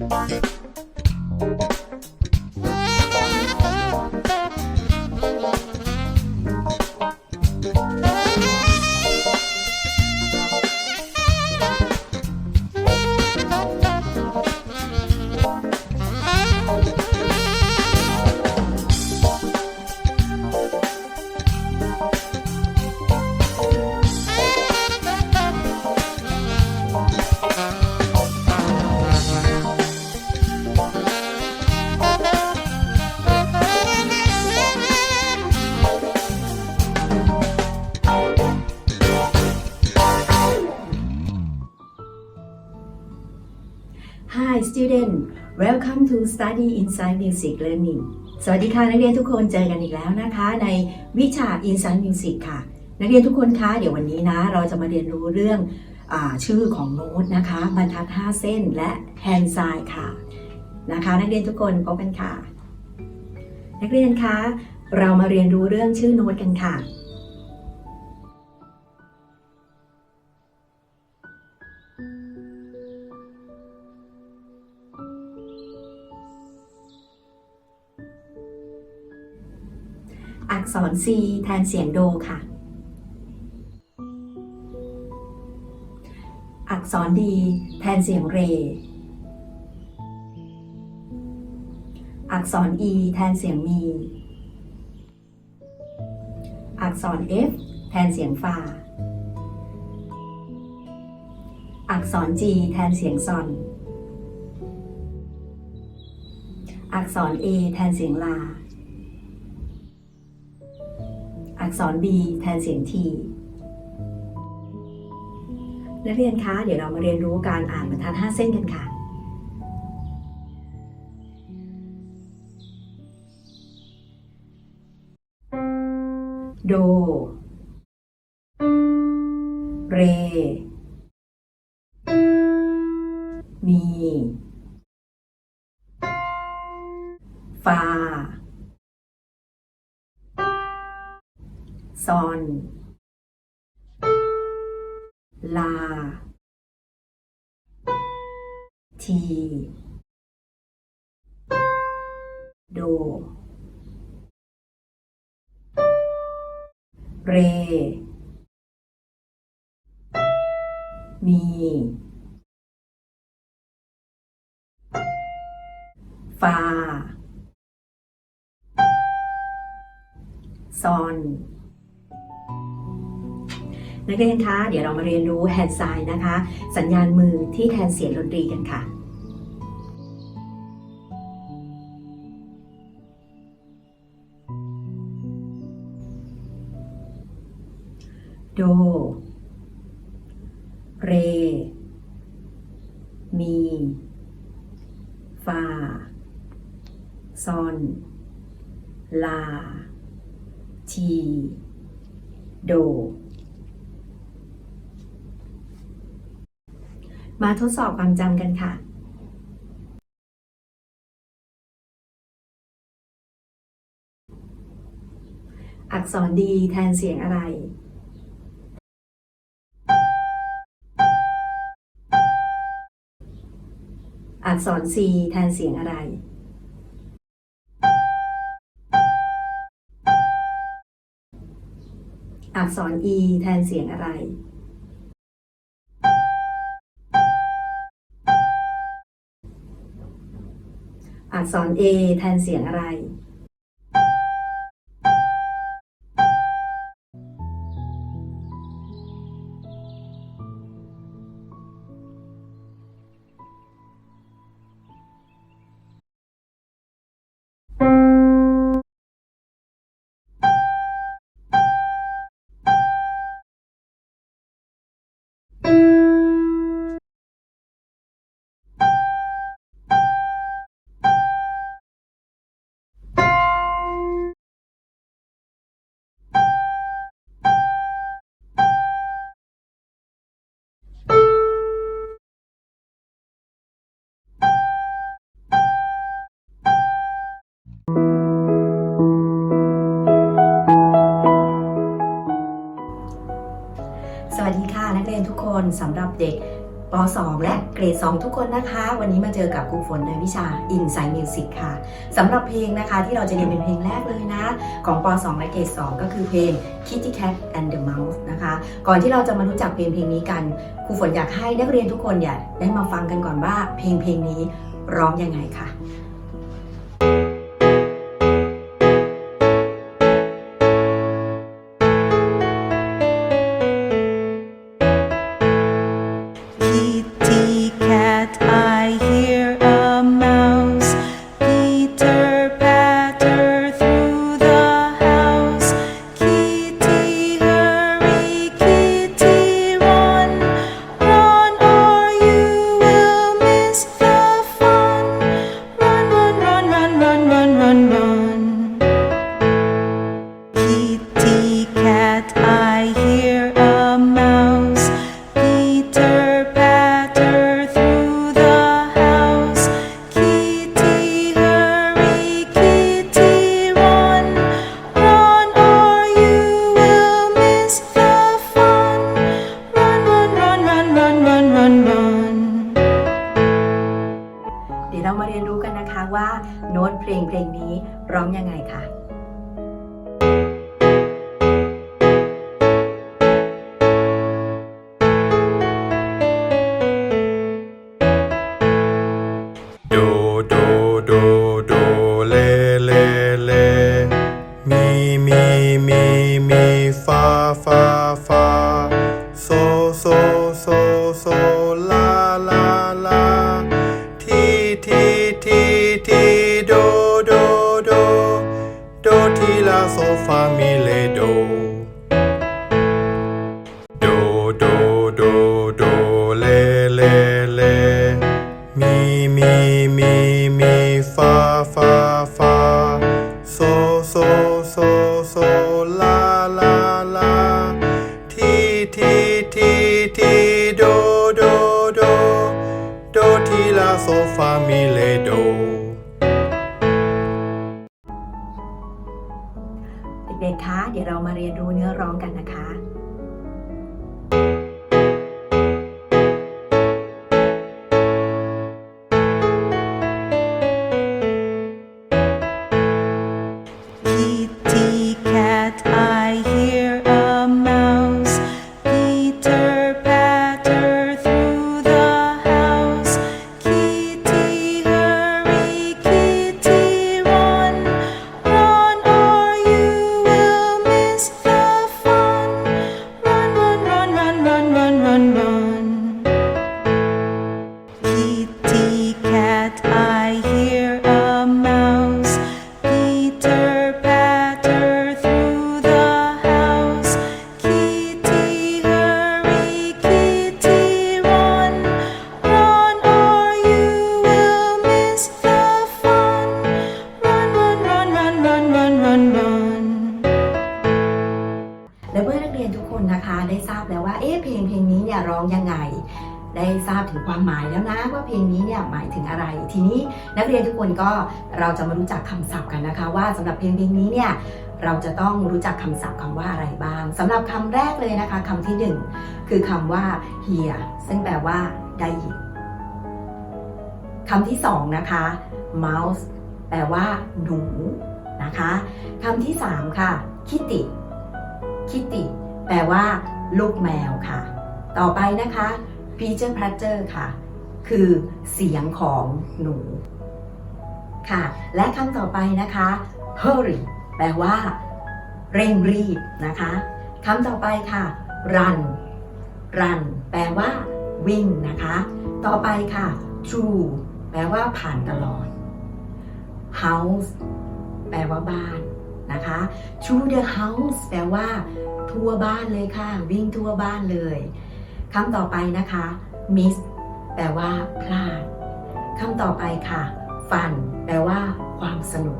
Thank you. Welcome to study inside music learning สวัสดีค่ะ นักเรียนทุกคนเจอกันอีกแล้วนะคะ ในวิชา inside music ค่ะ นักเรียนทุกคนคะเดี๋ยววันนี้นะ เราจะมาเรียนรู้เรื่องอชื่อของโน้ตนะคะ บรรทัด 5 เส้นและแฮนด์ไซน์ค่ะนะคะ นักเรียนทุกคนพบกันค่ะ นักเรียนคะเรามาเรียนรู้เรื่องชื่อโน้ตกันค่ะ อักษร C แทนเสียงโดค่ะ อักษร D แทนเสียงเร อักษร E แทนเสียงมี อักษร F แทนเสียงฟาอักษร G แทนเสียงซอน อักษร A แทนเสียงลา อักษร B แทนเสียง T นักเรียนคะ เดี๋ยวเรามาเรียนรู้การอ่านบรรทัด 5 เส้นกันค่ะ โด เร มี ฟา ซอน ลา ที โด เร มี ฟาซอน นักเรียนคะ เดี๋ยวเรามาเรียนรู้แฮนด์ไซน์นะคะ สัญญาณมือที่แทนเสียงดนตรีกันค่ะโด เร มี ฟา ซอน ลา ที โด มาทดสอบความจำกันค่ะอักษรดีแทนเสียงอะไร อักษร C แทนเสียงอะไร อักษร E แทนเสียงอะไร อักษร A แทนเสียงอะไร นักเรียนทุกคนสำหรับเด็กป .2 และเกรด 2 ทุกคนนะคะ วันนี้มาเจอกับครูฝนในวิชา Insight Music ค่ะสำหรับเพลงนะคะที่เราจะเรียนเป็นเพลงแรกเลยนะ ของป .2 และเกรด 2 ก็คือเพลง Kitty Cat and the Mouse นะคะ ก่อนที่เราจะมารู้จักเพลงเพลงนี้กันครูฝนอยากให้นักเรียนทุกคนเนี่ยได้มาฟังกันก่อนว่าเพลงเพลงนี้ร้องยังไงค่ะ ว่าโน้ตเพลงเพลงนี้ร้องยังไงค่ะ so fa mi le do. Do do do do le le le. Mi mi mi mi fa fa fa. So so so so la la la. Ti ti ti ti do do do. Do ti la so fa mi le do เดี๋ยวเรามาเรียนรู้เนื้อร้องกันนะคะ ถึงความหมายแล้วนะว่าเพลงนี้เนี่ยหมายถึงอะไร ทีนี้นักเรียนทุกคนก็เราจะมารู้จักคำศัพท์กันนะคะ ว่าสำหรับเพลงเพลงนี้เนี่ยเราจะต้องรู้จักคำศัพท์คำว่าอะไรบ้างสำหรับคำแรกเลยนะคะคำที่หนึ่งคือคำว่า hear ซึ่งแปลว่าได้ยินคำที่สองนะคะ mouse แปลว่า หนูนะคะคำที่สามค่ะ kitty คิตติ แปลว่า ลูกแมวค่ะ ต่อไปนะคะ Peter p r a t t e r ค่ะ คือเสียงของหนู ค่ะ และคำต่อไปนะคะ hurry แปลว่า เร่งรีบนะคะคำต่อไปค่ะ run run แปลว่า วิ่งนะคะ ต่อไปค่ะ through แปลว่าผ่านตลอด house แปลว่าบ้านนะคะ through the house แปลว่า ทั่วบ้านเลยค่ะ วิ่งทั่วบ้านเลย คำต่อไปนะคะ miss แปลว่า พลาดคำต่อไปค่ะ fun แปลว่า ความสนุก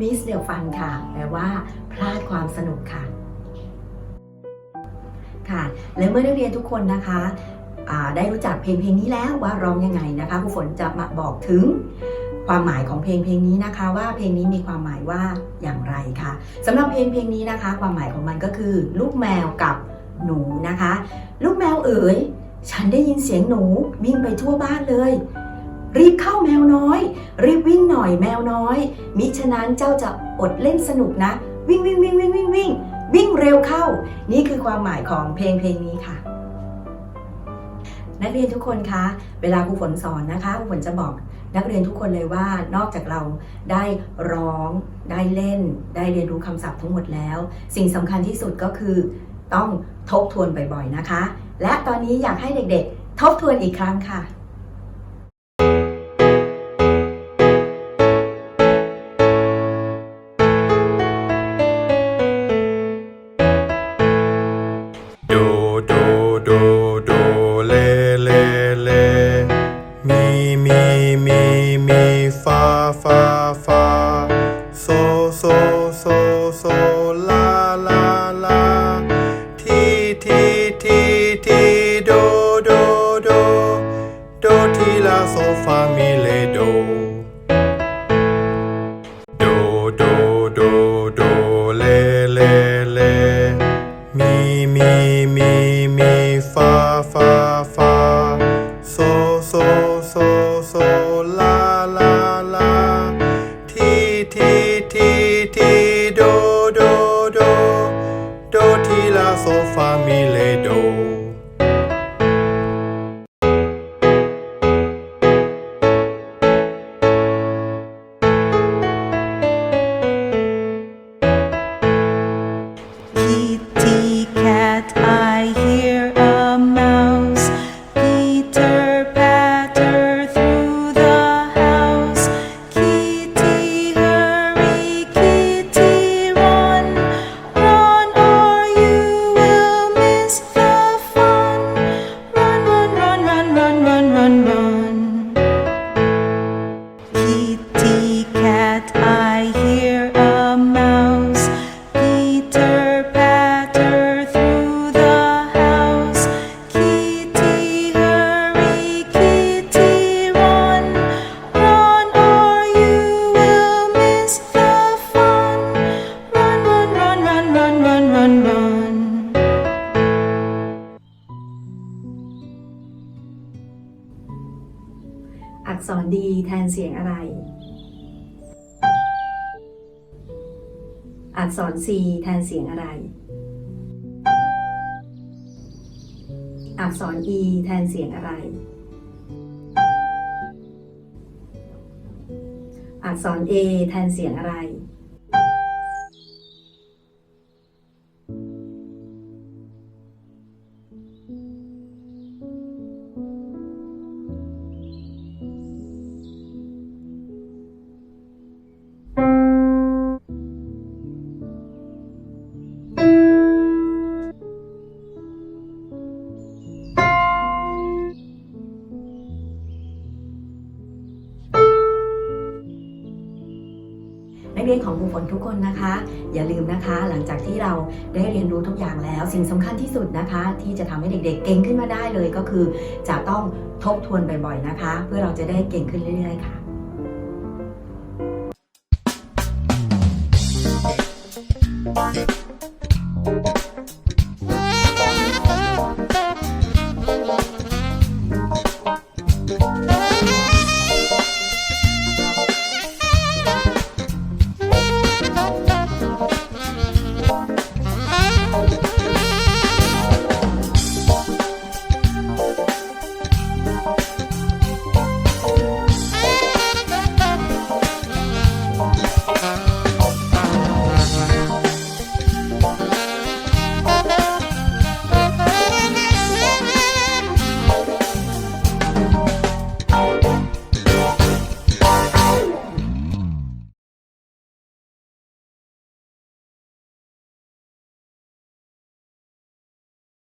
miss the fun ค่ะ แปลว่า พลาดความสนุกค่ะ ค่ะ และเมื่อนักเรียนทุกคนนะคะได้รู้จักเพลงเพลงนี้แล้วว่าร้องยังไงนะคะครูฝนจะมาบอกถึงความหมายของเพลงเพลงนี้นะคะว่าเพลงนี้มีความหมายว่าอย่างไรคะสำหรับเพลงเพลงนี้นะคะ ความหมายของมันก็คือ ลูกแมวกับ หนูนะคะ ลูกแมวเอ๋ย ฉันได้ยินเสียงหนูวิ่งไปทั่วบ้านเลย รีบเข้าแมวน้อย รีบวิ่งหน่อยแมวน้อย มิฉะนั้นเจ้าจะอดเล่นสนุกนะ วิ่งวิ่งวิ่งวิ่งวิ่งวิ่งวิ่งเร็วเข้า นี่คือความหมายของเพลงเพลงนี้ค่ะ นักเรียนทุกคนคะ เวลาครูฝนสอนนะคะครูฝนจะบอกนักเรียนทุกคนเลยว่านอกจากเราได้ร้อง ได้เล่น ได้เรียนรู้คำศัพท์ทั้งหมดแล้ว สิ่งสำคัญที่สุดก็คือ ต้องทบทวนบ่อยๆนะคะ และตอนนี้อยากให้เด็กๆ ทบทวนอีกครั้งค่ะ โษร C แทนเสียงอะไร อักษร E แทนเสียงอะไร อักษร A แทนเสียงอะไร เรียนของครูฝนทุกคนนะคะ อย่าลืมนะคะ หลังจากที่เราได้เรียนรู้ทุกอย่างแล้ว สิ่งสำคัญที่สุดนะคะ ที่จะทำให้เด็กๆ เก่งขึ้นมาได้เลยก็คือ จะต้องทบทวนบ่อยๆนะคะ เพื่อเราจะได้เก่งขึ้นเรื่อยๆค่ะบาย you